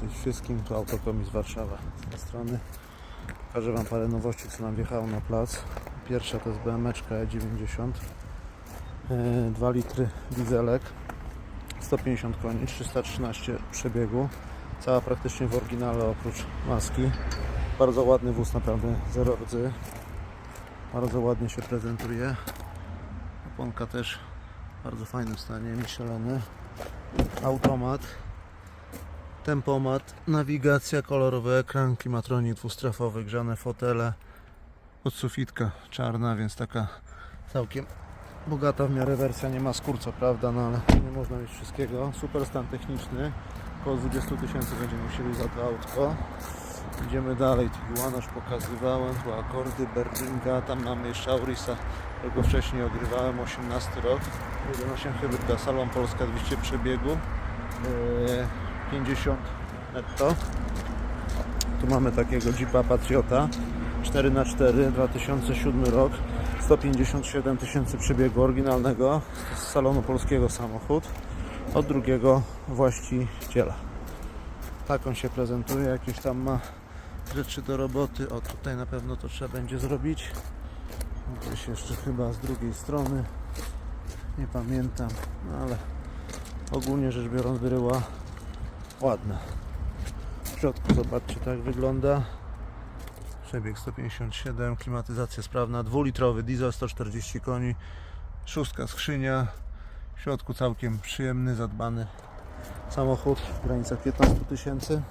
Cześć wszystkim, to Autokomis Warszawa z tej strony. Pokażę Wam parę nowości, co nam wjechało na plac. Pierwsza to jest E90. Yy, 2 litry dieselek, 150 koni, 313 przebiegu. Cała praktycznie w oryginale oprócz maski. Bardzo ładny wóz, naprawdę zero rdzy. Bardzo ładnie się prezentuje. Oponka też w bardzo fajnym stanie, Micheliny. Automat tempomat, nawigacja, kolorowy ekran, klimatronik dwustrefowy, grzane fotele, podsufitka czarna, więc taka całkiem bogata w miarę wersja, nie ma skór co prawda, no ale nie można mieć wszystkiego. Super stan techniczny, około 20 tysięcy będziemy musieli za to autko. Idziemy dalej, Tiguan już pokazywałem, tu akordy, Berlinga, tam mamy jeszcze Aurisa, którego wcześniej ogrywałem, 18 rok, 1.8 hybryda, Salon Polska 200 przebiegu. Eee, 50 netto. Tu mamy takiego Jeepa Patriota 4x4 2007 rok 157 tysięcy przebiegu oryginalnego z salonu polskiego samochód od drugiego właściciela. Tak on się prezentuje, jakieś tam ma rzeczy do roboty. O tutaj na pewno to trzeba będzie zrobić. Gdzieś jeszcze chyba z drugiej strony. Nie pamiętam, no ale ogólnie rzecz biorąc bryła ładna. W środku zobaczcie tak wygląda. Przebieg 157, klimatyzacja sprawna, dwulitrowy diesel 140 koni, szóstka skrzynia. W środku całkiem przyjemny, zadbany samochód w granicach 15 tysięcy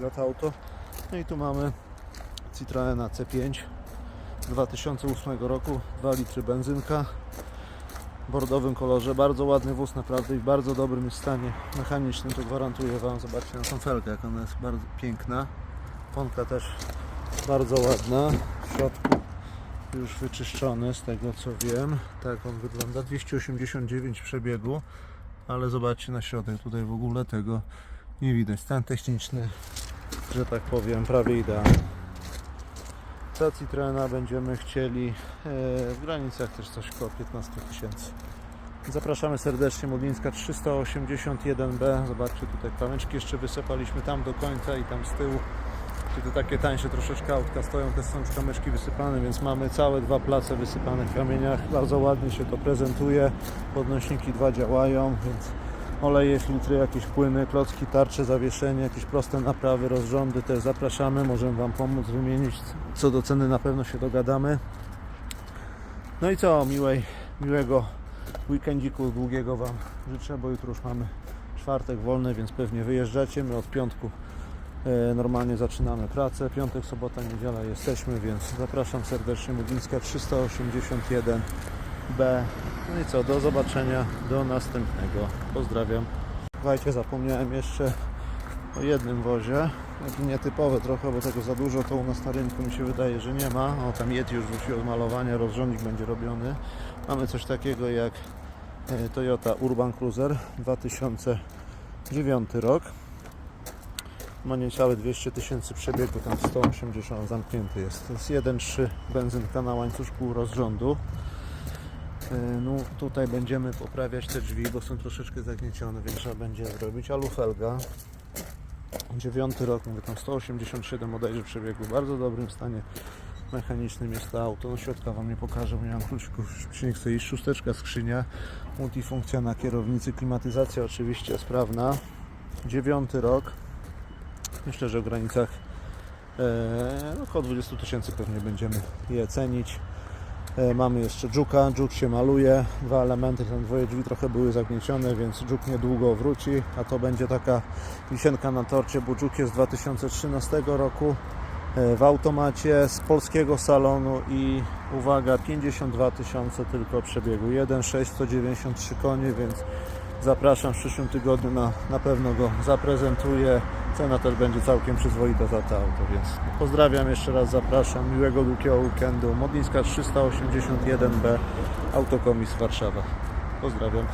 za to auto. No i tu mamy Citroena C5 2008 roku, 2 litry benzynka bordowym kolorze. Bardzo ładny wóz naprawdę i w bardzo dobrym stanie mechanicznym, to gwarantuję Wam. Zobaczcie na tą felkę, jak ona jest bardzo piękna. Ponka też bardzo ładna. W środku już wyczyszczony z tego co wiem. Tak on wygląda. 289 przebiegu, ale zobaczcie na środek. Tutaj w ogóle tego nie widać. Stan techniczny, że tak powiem, prawie idealny. Za Citroena będziemy chcieli e, w granicach też coś około 15 tysięcy. Zapraszamy serdecznie Modlińska 381B. Zobaczcie tutaj kamyczki jeszcze wysypaliśmy tam do końca i tam z tyłu. Czyli to takie tańsze troszeczkę autka stoją, też są kamyczki wysypane, więc mamy całe dwa place wysypane w kamieniach. Bardzo ładnie się to prezentuje. Podnośniki dwa działają, więc oleje, filtry, jakieś płyny, klocki, tarcze, zawieszenie, jakieś proste naprawy, rozrządy też zapraszamy. Możemy Wam pomóc wymienić. Co do ceny na pewno się dogadamy. No i co, miłej, miłego weekendziku długiego Wam życzę, bo jutro już mamy czwartek wolny, więc pewnie wyjeżdżacie. My od piątku e, normalnie zaczynamy pracę. Piątek, sobota, niedziela jesteśmy, więc zapraszam serdecznie. Mudlińska 381 B. No i co, do zobaczenia, do następnego. Pozdrawiam. Słuchajcie, zapomniałem jeszcze o jednym wozie. Taki nietypowy trochę, bo tego za dużo to u nas na rynku mi się wydaje, że nie ma. O, tam Yeti już wrócił od malowania, rozrządnik będzie robiony. Mamy coś takiego jak e, Toyota Urban Cruiser 2009 rok. Ma niecałe 200 tysięcy przebiegu, tam 180 zamknięty jest. To jest 1.3 benzynka na łańcuszku rozrządu. E, No tutaj będziemy poprawiać te drzwi, bo są troszeczkę zagniecione, więc trzeba będzie zrobić. Alufelga. Dziewiąty rok, mówię tam 187 bodajże przebiegu, w bardzo dobrym stanie mechanicznym jest to auto. No środka Wam nie pokażę, bo nie mam kluczyków, nie chce iść. Szósteczka skrzynia, multifunkcja na kierownicy, klimatyzacja oczywiście sprawna. Dziewiąty rok, myślę, że w granicach e, około 20 tysięcy pewnie będziemy je cenić. E, Mamy jeszcze dżuka, dżuk się maluje, dwa elementy, tam dwoje drzwi trochę były zagniecione, więc dżuk niedługo wróci, a to będzie taka wisienka na torcie, bo dżuk jest z 2013 roku e, w automacie z polskiego salonu i uwaga, 52 tysiące tylko przebiegu, 1.6, 193 konie, więc zapraszam w przyszłym tygodniu na, na pewno go zaprezentuję. Cena też będzie całkiem przyzwoita za to auto, więc pozdrawiam jeszcze raz, zapraszam. Miłego, długiego weekendu. Modlińska 381B, Autokomis Warszawa. Pozdrawiam.